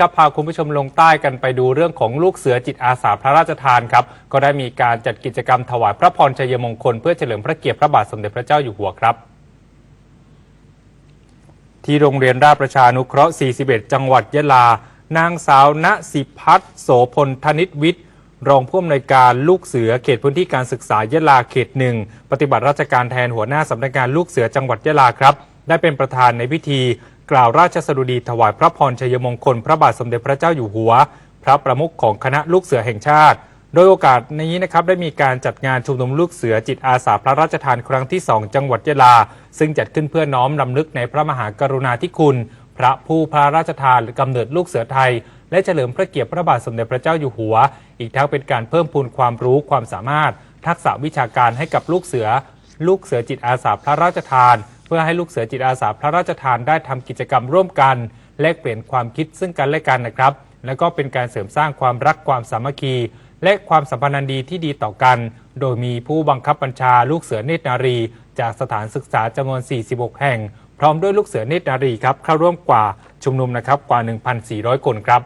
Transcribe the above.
จะพาคุณผู้ชมลงใต้กันไปดูเรื่องของลูกเสือจิตอาสาพระราชทานครับ ก็ได้มีการจัดกิจกรรมถวายพระพรชัยมงคลเพื่อเฉลิมพระเกียรติพระบาทสมเด็จพระเจ้าอยู่หัวครับ ที่โรงเรียนราชประชานุเคราะห์ 41 จังหวัดยะลา นางสาวณสิพัฒโสพลธนิตวิทย์รองผู้อำนวยการลูกเสือเขตพื้นที่การศึกษายะลาเขตหนึ่งปฏิบัติราชการแทนหัวหน้าสำนักงานลูกเสือจังหวัดยะลาครับ ได้เป็นประธานในพิธี กล่าวราชสดุดีถวายพระพรชัยมงคล พระบาทสมเด็จพระเจ้าอยู่หัว พระประมุขของคณะลูกเสือแห่งชาติ โดยโอกาสนี้นะครับได้มีการจัดงานชุมนุมลูกเสือจิตอาสาพระราชทานครั้งที่ 2 จังหวัดยะลา ซึ่งจัดขึ้นเพื่อน้อมรำลึกในพระมหากรุณาธิคุณ พระผู้พระราชทานกำเนิดลูกเสือไทย และเฉลิมพระเกียรติพระบาทสมเด็จพระเจ้าอยู่หัว อีกทั้งเป็นการเพิ่มพูนความรู้ความสามารถ ทักษะวิชาการให้กับลูกเสือ ลูกเสือจิตอาสาพระราชทาน พื่อให้ลูกเสือจิตอาสาพระราชทานได้ทำกิจกรรมร่วมกัน แลกเปลี่ยนความคิดซึ่งกันและกันนะครับ และก็เป็นการเสริมสร้างความรักความสามัคคี และความสัมพันธ์ดีที่ดีต่อกัน โดยมีผู้บังคับบัญชาลูกเสือเนตรนารี จากสถานศึกษาจำนวน 46 แห่ง พร้อมด้วยลูกเสือเนตรนารีครับเข้าร่วมกว่าชุมนุมนะครับกว่า 1,400 คนครับ